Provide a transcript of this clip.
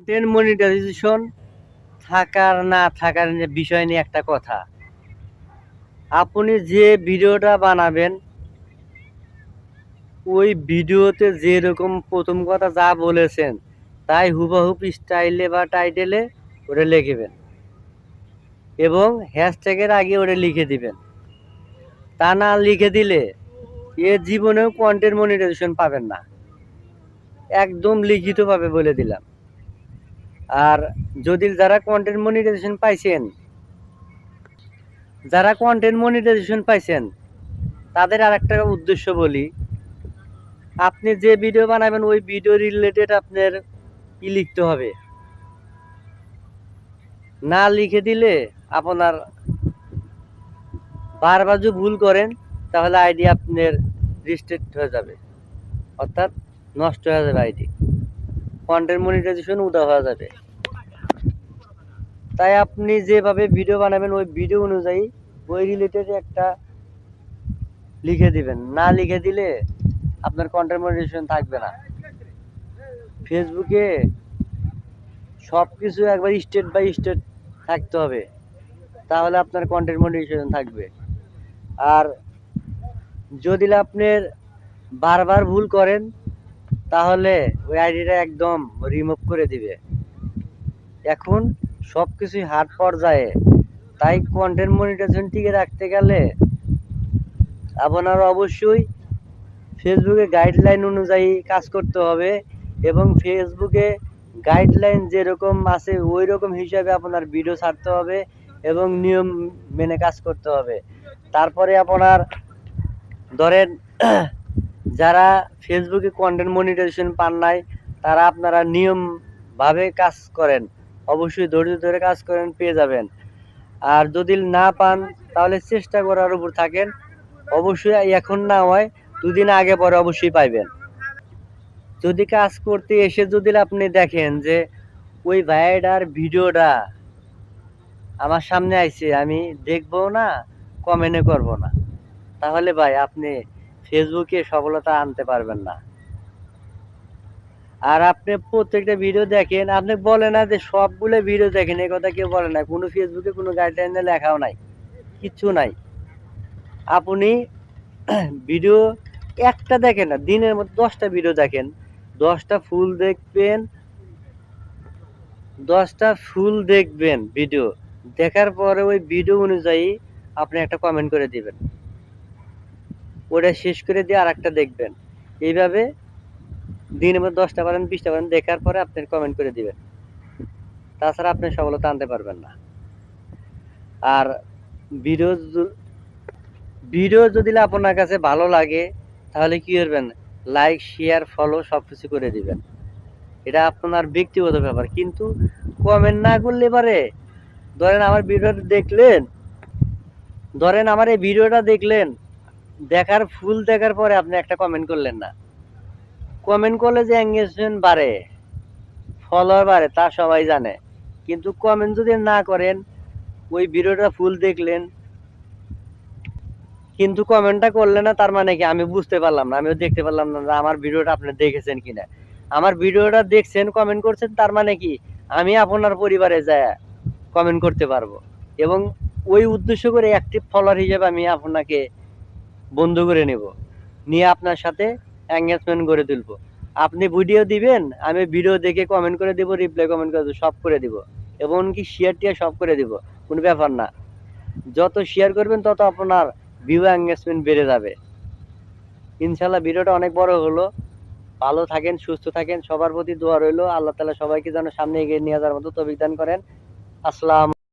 Content monetization থাকার না থাকার বিষয় নিয়ে একটা কথা। আপনি যে ভিডিওটা বানাবেন, ওই ভিডিওতে যেরকম প্রথম কথা যা বলেছেন, তাই হুবহুব স্টাইলে বা টাইটেলে ওটা লিখবেন। এবং হ্যাশট্যাগের আগে ওটা লিখে দিবেন। তা না লিখে দিলে এ জীবনেও কন্টেন্ট মনিটাইজেশন পাবেন না। একদম লিখিতভাবে বলে দিলাম। আর যদি যারা কন্টেন্ট মনিটাইজেশন পাইছেন, যারা কন্টেন্ট মনিটাইজেশন পাইছেন, তাদের আর একটা উদ্দেশ্য বলি। আপনি যে ভিডিও বানাবেন, ওই ভিডিও রিলেটেড আপনার কি লিখতে হবে? না লিখে দিলে আপনার বারবার যদি ভুল করেন, তাহলে আইডি আপনার রিস্ট্রিক্ট হয়ে যাবে। অর্থাৎ নষ্ট হয়ে যাবে আইডি। কন্টেন্ট মনিটাইজেশন উদা হয়ে যাবে। তাই আপনি যেভাবে ভিডিও বানাবেন, ওই ভিডিও অনুযায়ী ওই রিলেটেড একটা লিখে দিবেন। না লিখে দিলে আপনার কন্টেন্ট মনিটাইজেশন থাকবে না। ফেসবুকে সব কিছু একবার স্টেট বাই স্টেট থাকতে হবে। তাহলে আপনার কন্টেন্ট মনিটাইজেশন থাকবে। আর যদি আপনার বারবার ভুল করেন তাহলে ওই আইডিটা একদম রিমুভ করে দিবে। এখন সব কিছুই হাট পর্যায়ে। তাই কন্টেন্ট মনিটাইজেশন টিকে রাখতে গেলে আপনার অবশ্যই ফেসবুকে গাইডলাইন অনুযায়ী কাজ করতে হবে এবং ফেসবুকে গাইডলাইন যেরকম আছে ওই রকম হিসাবে আপনার ভিডিও ছাড়তে হবে এবং নিয়ম মেনে কাজ করতে হবে। তারপরে আপনার ধরেন যারা ফেসবুকে কন্টেন্ট মনিটাইজেশন পান নাই, তারা আপনারা নিয়মভাবে কাজ করেন। অবশ্যই ধৈর্য ধরে কাজ করেন, পেয়ে যাবেন। আর যদি না পান, তাহলে চেষ্টা করার উপর থাকেন। অবশ্যই এখন না হয়, দুদিন আগে পরে অবশ্যই পাইবেন। যদি কাজ করতে এসে যদি আপনি দেখেন যে, ওই ভাইটার ভিডিওটা আমার সামনে আইছে, আমি দেখব না কমেন্টে করব না। তাহলে ভাই, আপনি ফেসবুকে সফলতা আনতে পারবেন না। আর আপনি প্রত্যেকটা ভিডিও দেখেন, আপনি বলে না যে সবগুলো ভিডিও দেখেন এই কথা কেউ বলে না। কোনো ফেসবুকে কোনো গাইডলাইনে লেখাও নাই, কিচ্ছু নাই। আপনি ভিডিও একটা দেখেন না, দিনের মধ্যে দশটা ভিডিও দেখেন। দশটা ফুল দেখবেন, দশটা ফুল দেখবেন ভিডিও দেখার পরে ওই ভিডিও অনুযায়ী আপনি একটা কমেন্ট করে দিবেন। ওটা শেষ করে দিয়ে আর একটা দেখবেন। এইভাবে দিনের মধ্যে দশটা পারেন, বিশটা পারেন, দেখার পরে আপনি কমেন্ট করে দিবেন। তাছাড়া আপনি সফলতা আনতে পারবেন না। আর ভিডিও ভিডিও যদি আপনার কাছে ভালো লাগে, তাহলে কি করবেন? লাইক শেয়ার ফলো সব কিছু করে দিবেন। এটা আপনার ব্যক্তিগত ব্যাপার। কিন্তু কমেন্ট না করলে পারে। ধরেন আমার ভিডিওটা দেখলেন। ধরেন আমার এই ভিডিওটা দেখলেন। দেখার ফুল দেখার পরে আপনি একটা কমেন্ট করলেন না। কমেন্ট করলে যে এঙ্গেজমেন্ট বাড়ে ফলোয়ার বাড়ে, তা সবাই জানে। কিন্তু কমেন্ট যদি না করেন, ওই ভিডিওটা ফুল দেখলেন, কিন্তু কমেন্টটা করলে না, তার মানে কি? আমি বুঝতে পারলাম না, আমিও দেখতে পারলাম না আমার ভিডিওটা আপনি দেখেছেন কিনা। আমার ভিডিওটা দেখছেন কমেন্ট করছেন, তার মানে কি? আমি আপনার পরিবারে যায় কমেন্ট করতে পারব। এবং ওই উদ্দেশ্য করে অ্যাক্টিভ ফলোয়ার হিসেবে আমি আপনাকে বন্ধু করে নেব। নিয়ে আপনার সাথে এঙ্গেজমেন্ট করে তুলব। আপনি ভিডিও দিবেন, আমি ভিডিও দেখে কমেন্ট করে দিব রিপ্লাই কমেন্ট করে দেবো, সব করে দিব। এবং কি শেয়ার টিয়ার সব করে দিব, কোনো ব্যাপার না। যত শেয়ার করবেন, তত আপনার ভিউ এঙ্গেজমেন্ট বেড়ে যাবে। ইনশাল্লাহ ভিডিওটা অনেক বড় হলো। ভালো থাকেন, সুস্থ থাকেন, সবার প্রতি দোয়া রইল। আল্লাহ তালা সবাইকে যেন সামনে এগিয়ে নিয়ে যাওয়ার মতো তবিক দান করেন। আসসালাম